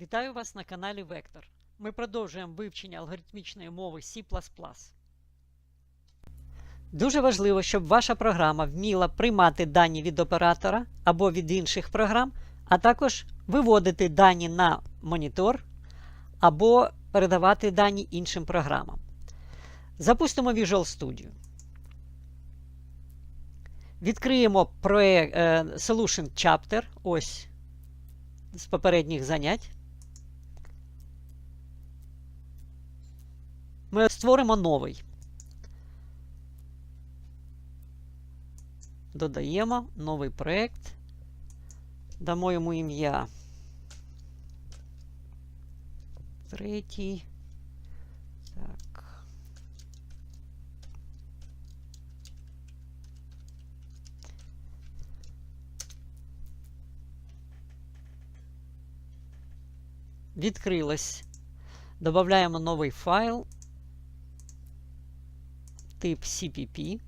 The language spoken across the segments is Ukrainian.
Вітаю вас на каналі Вектор. Ми продовжуємо вивчення алгоритмічної мови C. Дуже важливо, щоб ваша програма вміла приймати дані від оператора або від інших програм, а також виводити дані на монітор або передавати дані іншим програмам. Запустимо Visual Studio. Відкриємо проект Solution Chapter. Ось з попередніх занять. Ми створимо новий. Додаємо новий проєкт. Дамо йому ім'я. Третій. Так. Відкрилось. Додаємо новий файл. Тип CPP.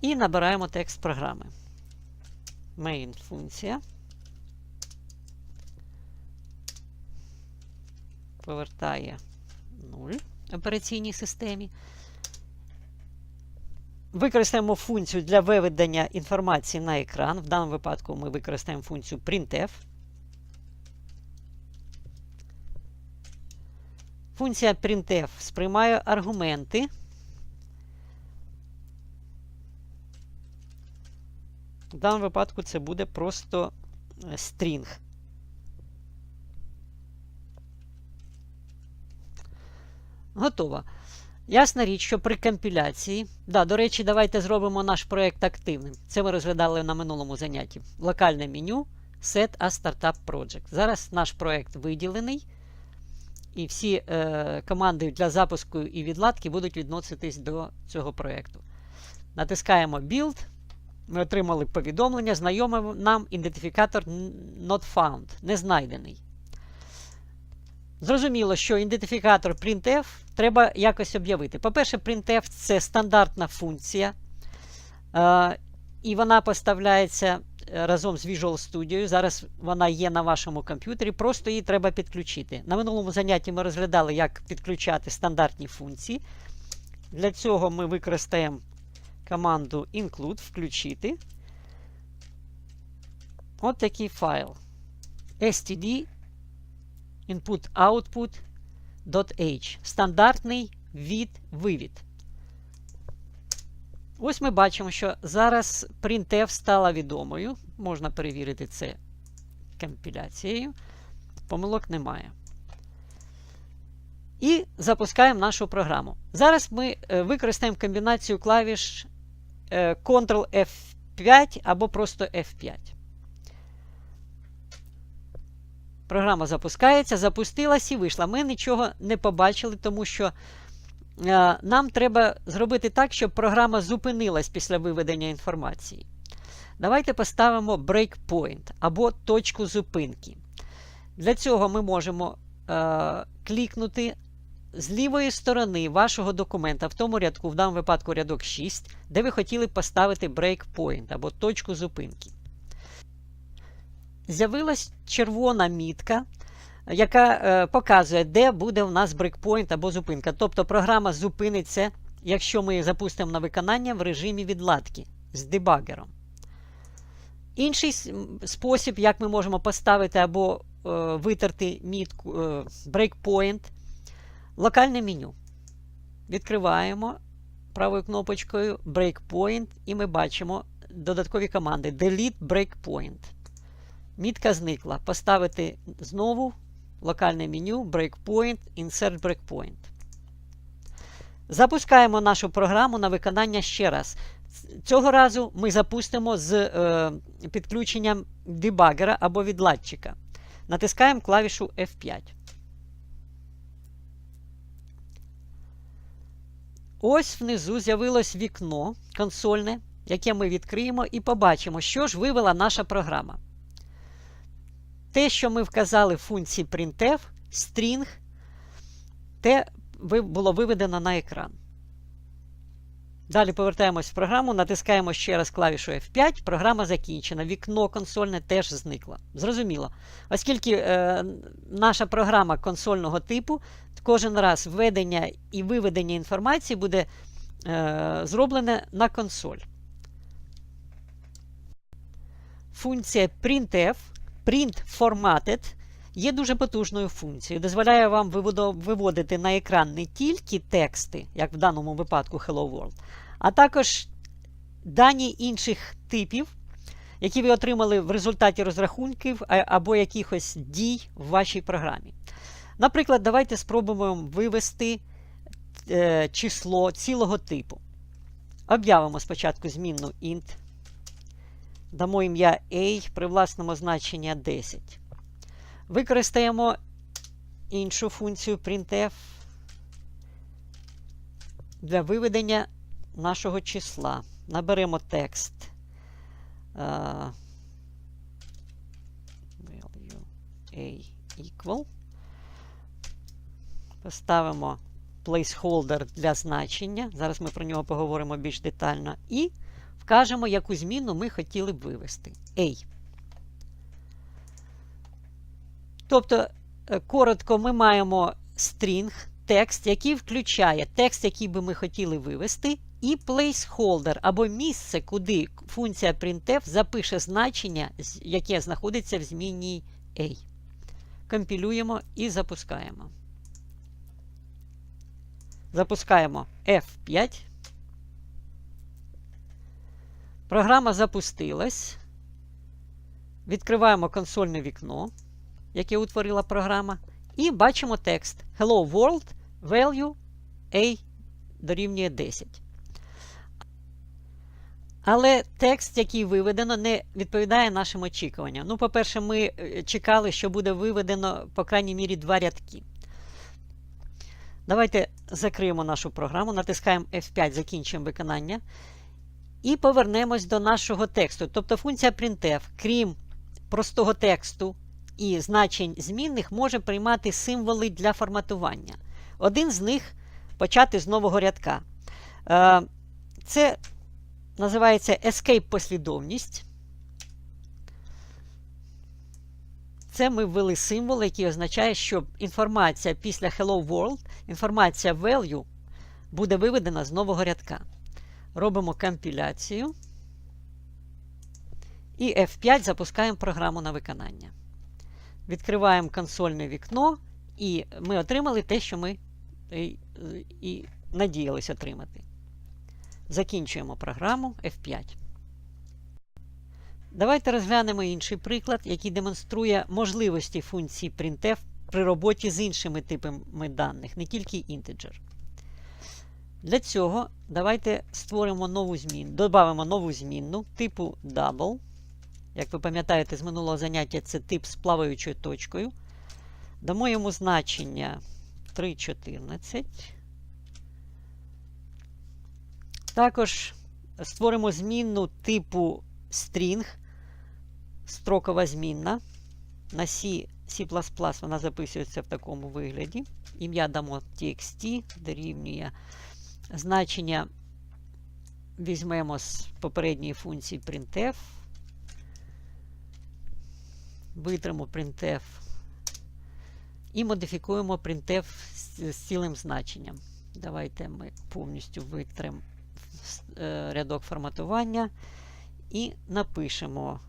І набираємо текст програми. Main функція. Повертає 0 операційній системі. Використаємо функцію для виведення інформації на екран. В даному випадку ми використаємо функцію printf. Функція printf сприймає аргументи. В даному випадку це буде просто стрінг. Готово. Ясна річ, що при компіляції. Да, До речі, давайте зробимо наш проєкт активним. Це ми розглядали на минулому занятті. Локальне меню Set a Startup Project. Зараз наш проєкт виділений. І всі е, команди для запуску і відладки будуть відноситись до цього проєкту. Натискаємо Build. Ми отримали повідомлення. Знайомий нам ідентифікатор Not Found. Не знайдений. Зрозуміло, що ідентифікатор printf треба якось об'явити. По-перше, printf це стандартна функція, е, і вона поставляється разом з Visual Studio. Зараз вона є на вашому комп'ютері, просто її треба підключити. На минулому занятті ми розглядали, як підключати стандартні функції. Для цього ми використаємо команду include включити. От такий файл. std input-output.h. Стандартний від-вивід. Ось ми бачимо, що зараз printf стала відомою. Можна перевірити це компіляцією. Помилок немає. І запускаємо нашу програму. Зараз ми використаємо комбінацію клавіш Ctrl F5 або просто F5. Програма запускається, запустилась і вийшла. Ми нічого не побачили, тому що е, нам треба зробити так, щоб програма зупинилась після виведення інформації. Давайте поставимо breakpoint або точку зупинки. Для цього ми можемо е, клікнути з лівої сторони вашого документа, в тому рядку, в даному випадку рядок 6, де ви хотіли поставити breakpoint або точку зупинки з'явилась червона мітка, яка е, показує, де буде у нас брейкпойнт або зупинка. Тобто програма зупиниться, якщо ми запустимо на виконання в режимі відладки з дебагером. Інший спосіб, як ми можемо поставити або е, витерти мітку е, breakpoint, локальне меню. Відкриваємо правою кнопочкою Breakpoint, і ми бачимо додаткові команди Delete Breakpoint. Мітка зникла. Поставити знову локальне меню, Breakpoint, Insert Breakpoint. Запускаємо нашу програму на виконання ще раз. Цього разу ми запустимо з е, підключенням дебагера або відладчика. Натискаємо клавішу F5. Ось внизу з'явилось вікно консольне, яке ми відкриємо, і побачимо, що ж вивела наша програма. Те, що ми вказали в функції printf, string, те було виведено на екран. Далі повертаємось в програму, натискаємо ще раз клавішу F5, програма закінчена. Вікно консольне теж зникло. Зрозуміло. Оскільки е, наша програма консольного типу, кожен раз введення і виведення інформації буде е, зроблене на консоль. Функція printf, print formatted, є дуже потужною функцією. Дозволяє вам виводити на екран не тільки тексти, як в даному випадку Hello World, а також дані інших типів, які ви отримали в результаті розрахунків або якихось дій в вашій програмі. Наприклад, давайте спробуємо вивести е, число цілого типу. Об'явимо спочатку змінну int. Дамо ім'я A при власному значенні 10. Використаємо іншу функцію printf для виведення нашого числа. Наберемо текст. Uh, value A equal. Поставимо placeholder для значення. Зараз ми про нього поговоримо більш детально. І вкажемо, яку зміну ми хотіли б вивести. A. Тобто, е, коротко, ми маємо string, текст, який включає текст, який би ми хотіли вивести, і placeholder або місце, куди функція printf запише значення, яке знаходиться в змінній A. Компілюємо і запускаємо. Запускаємо F5. Програма запустилась. Відкриваємо консольне вікно, яке утворила програма. І бачимо текст Hello World, value A дорівнює 10. Але текст, який виведено, не відповідає нашим очікуванням. Ну, по-перше, ми е, чекали, що буде виведено, по крайній мірі, два рядки. Давайте закриємо нашу програму, натискаємо F5, закінчуємо виконання. І повернемось до нашого тексту. Тобто функція printf, крім простого тексту і значень змінних, може приймати символи для форматування. Один з них почати з нового рядка. Е, це називається escape послідовність. Це ми ввели символ, який означає, що інформація після Hello World, інформація value буде виведена з нового рядка. Робимо компіляцію. І F5 запускаємо програму на виконання. Відкриваємо консольне вікно, і ми отримали те, що ми і, і надіялися отримати. Закінчуємо програму F5. Давайте розглянемо інший приклад, який демонструє можливості функції printf при роботі з іншими типами даних, не тільки integer. Для цього давайте створимо нову зміну, додамо нову змінну типу double. Як ви пам'ятаєте, з минулого заняття це тип з плаваючою точкою. Дамо йому значення 3.14. Також створимо змінну типу string, строкова змінна. На C, C вона записується в такому вигляді. Ім'я дамо txt, дорівнює значення візьмемо з попередньої функції printf. Витримо printf і модифікуємо printf з цілим значенням. Давайте ми повністю витримо е, рядок форматування і напишемо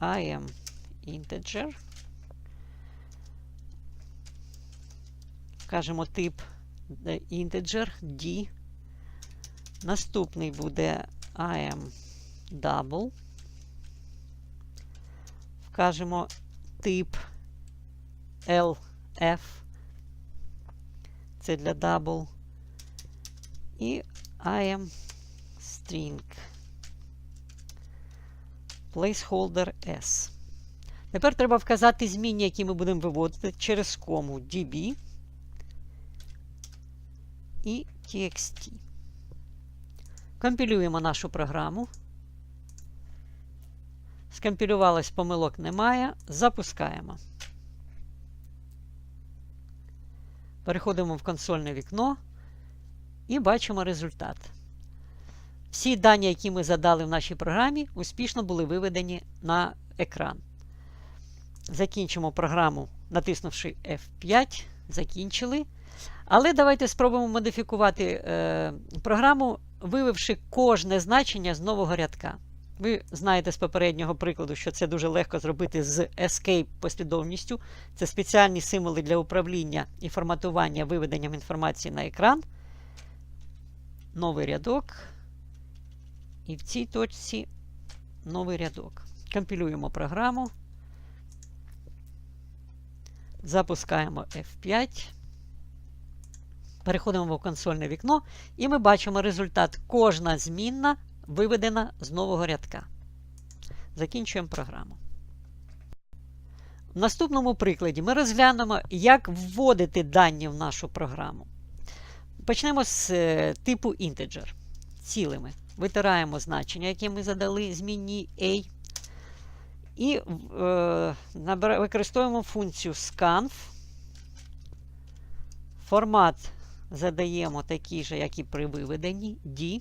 I am integer. Вкажемо тип integer D. Наступний буде am double. Вкажемо тип LF. Це для double. І I string. Placeholder S. Тепер треба вказати змінні, які ми будемо виводити через кому DB і TXT. Компілюємо нашу програму. Скомпілювалось, помилок немає. Запускаємо. Переходимо в консольне вікно і бачимо результат. всі дані, які ми задали в нашій програмі, успішно були виведені на екран. Закінчимо програму, натиснувши F5. Закінчили. Але давайте спробуємо модифікувати е, програму, вивівши кожне значення з нового рядка. Ви знаєте з попереднього прикладу, що це дуже легко зробити з escape послідовністю. Це спеціальні символи для управління і форматування виведенням інформації на екран. Новий рядок. І в цій точці новий рядок. Компілюємо програму. Запускаємо F5. Переходимо в консольне вікно, і ми бачимо результат. Кожна змінна виведена з нового рядка. Закінчуємо програму. В наступному прикладі ми розглянемо, як вводити дані в нашу програму. Почнемо з е, типу integer. Цілими. Витираємо значення, яке ми задали змінній A. І е, використовуємо функцію scanf. Формат задаємо такий же, як і при виведенні D,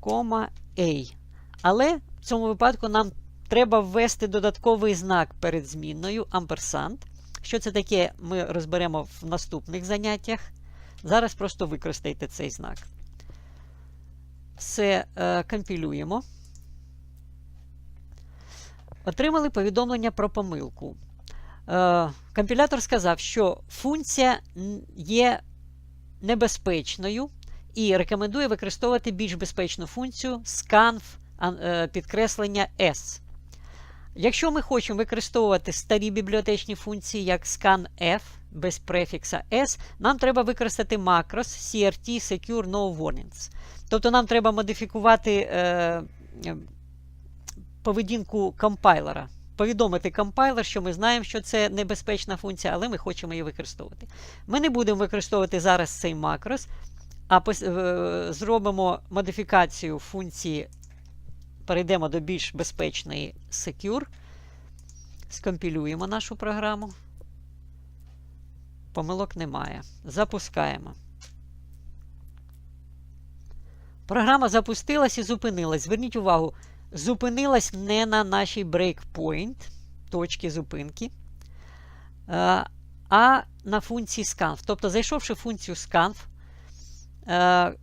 кома A. Але в цьому випадку нам треба ввести додатковий знак перед змінною амперсанд. Що це таке, ми розберемо в наступних заняттях. Зараз просто використайте цей знак. Все е, компілюємо. Отримали повідомлення про помилку. Е, компілятор сказав, що функція є небезпечною і рекомендує використовувати більш безпечну функцію scanf е, підкреслення S. Якщо ми хочемо використовувати старі бібліотечні функції, як scanf без префікса S, нам треба використати макрос CRT Secure No Warnings. Тобто нам треба модифікувати е, е, поведінку компайлера. Повідомити компайлер, що ми знаємо, що це небезпечна функція, але ми хочемо її використовувати. Ми не будемо використовувати зараз цей макрос, а е, зробимо модифікацію функції, перейдемо до більш безпечної Secure. Скомпілюємо нашу програму. Помилок немає. Запускаємо. Програма запустилась і зупинилась. Зверніть увагу, зупинилась не на нашій breakpoint, точці зупинки, е, а на функції scanf. Тобто, зайшовши в функцію scanf, е,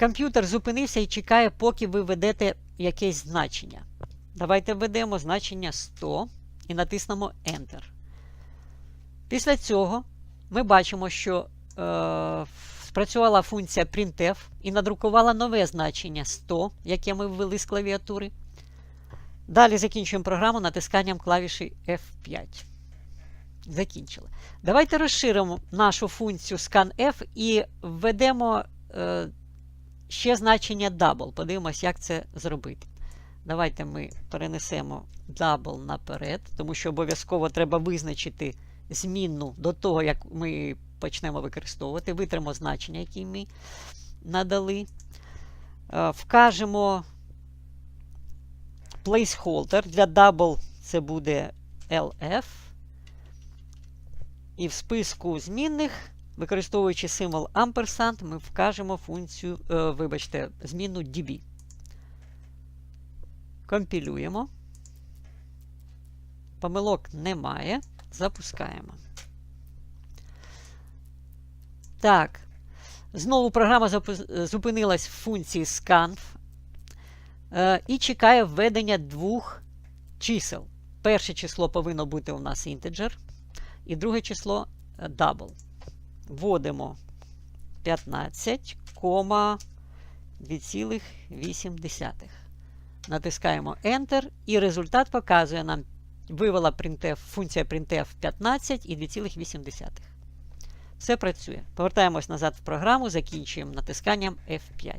комп'ютер зупинився і чекає, поки ви введете якесь значення. Давайте введемо значення 100 і натиснемо Enter. Після цього ми бачимо, що е, спрацювала функція printf і надрукувала нове значення 100, яке ми ввели з клавіатури. Далі закінчуємо програму натисканням клавіші F5. Закінчили. Давайте розширимо нашу функцію scanf і введемо е, ще значення double. Подивимось, як це зробити. Давайте ми перенесемо double наперед, тому що обов'язково треба визначити змінну до того, як ми почнемо використовувати. Витримо значення, які ми надали. Е, Вкажемо placeholder. Для double це буде LF. І в списку змінних, використовуючи символ ampersand, ми вкажемо функцію, е, вибачте, змінну DB. Компілюємо. Помилок немає. Запускаємо. Так. Знову програма зупинилась в функції scanf і чекає введення двох чисел. Перше число повинно бути у нас integer, і друге число е, double. Вводимо 15, 2,8. Натискаємо Enter, і результат показує нам вивела printf, функція printf 15 і 2,8. Все працює. Повертаємось назад в програму, закінчуємо натисканням F5.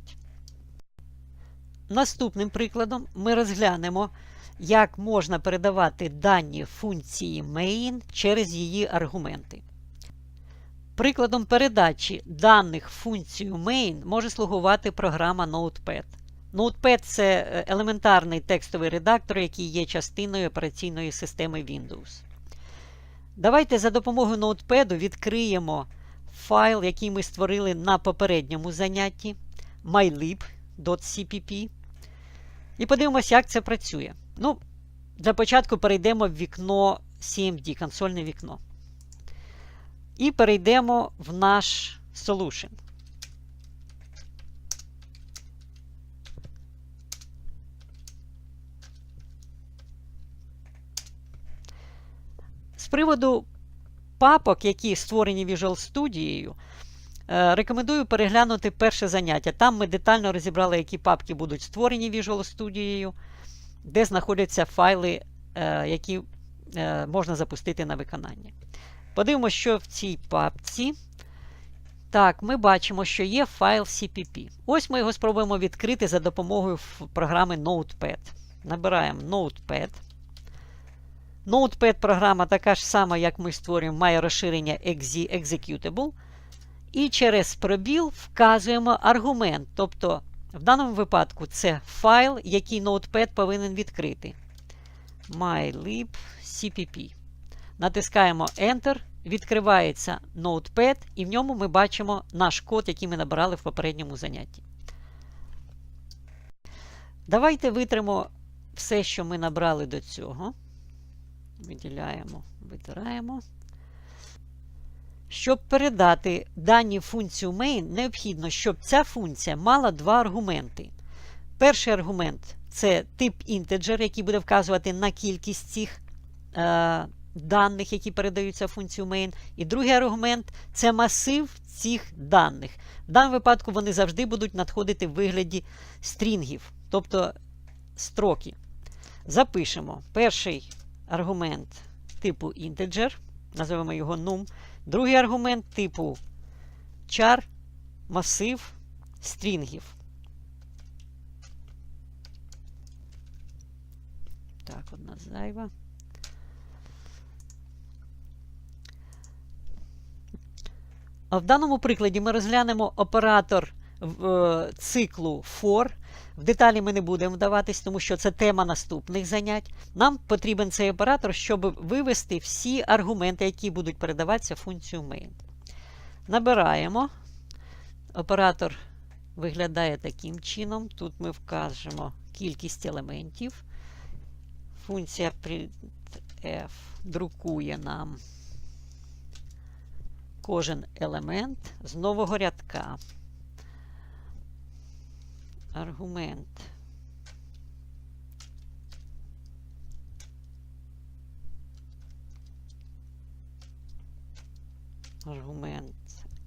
Наступним прикладом ми розглянемо, як можна передавати дані функції main через її аргументи. Прикладом передачі даних функцію main може слугувати програма Notepad. Notepad це е, елементарний текстовий редактор, який є частиною операційної системи Windows. Давайте за допомогою Notepad відкриємо файл, який ми створили на попередньому занятті. mylib. .cpp. І подивимося, як це працює. Ну, для початку перейдемо в вікно CMD, консольне вікно. І перейдемо в наш solution. З приводу папок, які створені Visual Studio, рекомендую переглянути перше заняття. Там ми детально розібрали, які папки будуть створені Visual Studio, де знаходяться файли, е, які е, можна запустити на виконання. Подивимося, що в цій папці. Так, ми бачимо, що є файл CPP. Ось ми його спробуємо відкрити за допомогою програми Notepad. Набираємо Notepad. Notepad програма така ж сама, як ми створюємо, має розширення exe executable. І через пробіл вказуємо аргумент. Тобто, в даному випадку це файл, який Notepad повинен відкрити. mylib cpp. Натискаємо Enter. Відкривається Notepad, і в ньому ми бачимо наш код, який ми набирали в попередньому занятті. Давайте витримо все, що ми набрали до цього. Виділяємо, витираємо. Щоб передати дані функцію main, необхідно, щоб ця функція мала два аргументи. Перший аргумент це тип integer, який буде вказувати на кількість цих е, даних, які передаються функцію main. І другий аргумент це масив цих даних. В даному випадку вони завжди будуть надходити в вигляді стрінгів, тобто строки. Запишемо перший аргумент типу integer, називаємо його num. Другий аргумент типу char, масив стрінгів. Так, одна зайва. В даному прикладі ми розглянемо оператор е, циклу for. В деталі ми не будемо вдаватись, тому що це тема наступних занять. Нам потрібен цей оператор, щоб вивести всі аргументи, які будуть передаватися функцію main. Набираємо. Оператор виглядає таким чином. Тут ми вкажемо кількість елементів. Функція printf друкує нам кожен елемент з нового рядка. Аргумент. Аргумент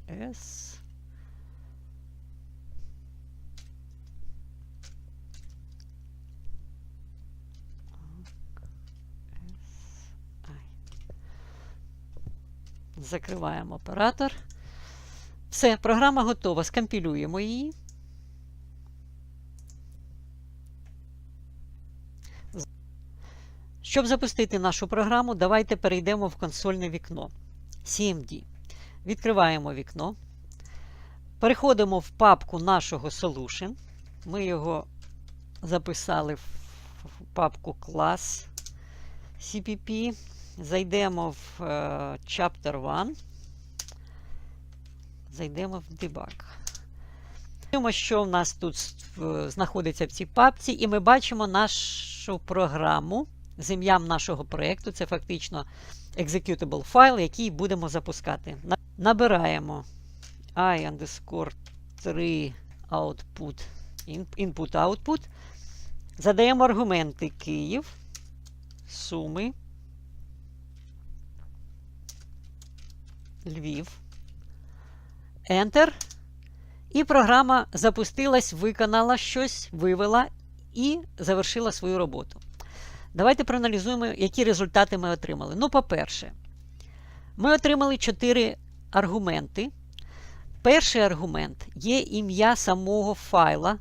S. Закриваємо оператор. Все, програма готова. Скомпілюємо її. Щоб запустити нашу програму, давайте перейдемо в консольне вікно. CMD. Відкриваємо вікно. Переходимо в папку нашого Solution. Ми його записали в папку клас CPP. Зайдемо в uh, Chapter 1. Зайдемо в Debug. Бачимо, що в нас тут знаходиться в цій папці, і ми бачимо нашу програму з ім'ям нашого проєкту. Це фактично executable файл, який будемо запускати. Набираємо i underscore 3 output, input output. Задаємо аргументи Київ, суми. Львів. Enter. І програма запустилась, виконала щось, вивела і завершила свою роботу. Давайте проаналізуємо, які результати ми отримали. Ну, по-перше, ми отримали 4 аргументи. Перший аргумент є ім'я самого файла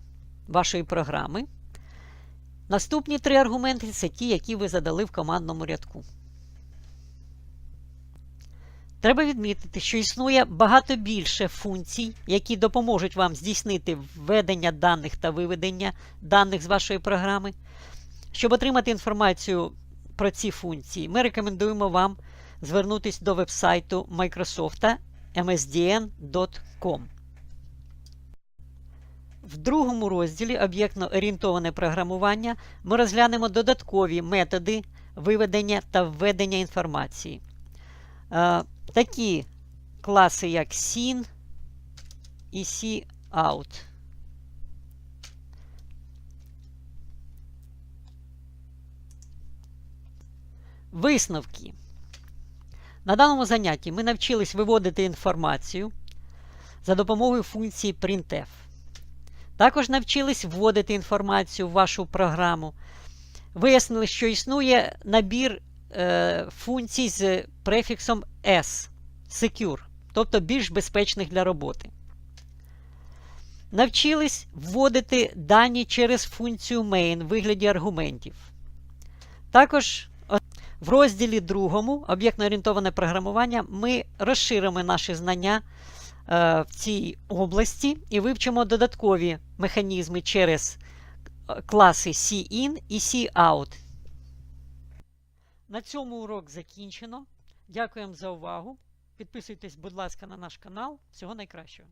вашої програми. Наступні три аргументи це ті, які ви задали в командному рядку. Треба відмітити, що існує багато більше функцій, які допоможуть вам здійснити введення даних та виведення даних з вашої програми. Щоб отримати інформацію про ці функції, ми рекомендуємо вам звернутися до вебсайту Microsoft msdn.com. В другому розділі об'єктно орієнтоване програмування ми розглянемо додаткові методи виведення та введення інформації. Е, такі класи, як SIN і COUT. Висновки. На даному занятті ми навчились виводити інформацію за допомогою функції printf. Також навчились вводити інформацію в вашу програму. Вияснили, що існує набір е, функцій з префіксом S Secure, тобто більш безпечних для роботи. Навчились вводити дані через функцію main в вигляді аргументів. Також в розділі другому об'єктно-орієнтоване програмування ми розширимо наші знання е, в цій області і вивчимо додаткові механізми через е, класи CIN і COUT. На цьому урок закінчено. Дякуємо за увагу. Підписуйтесь, будь ласка, на наш канал. Всього найкращого.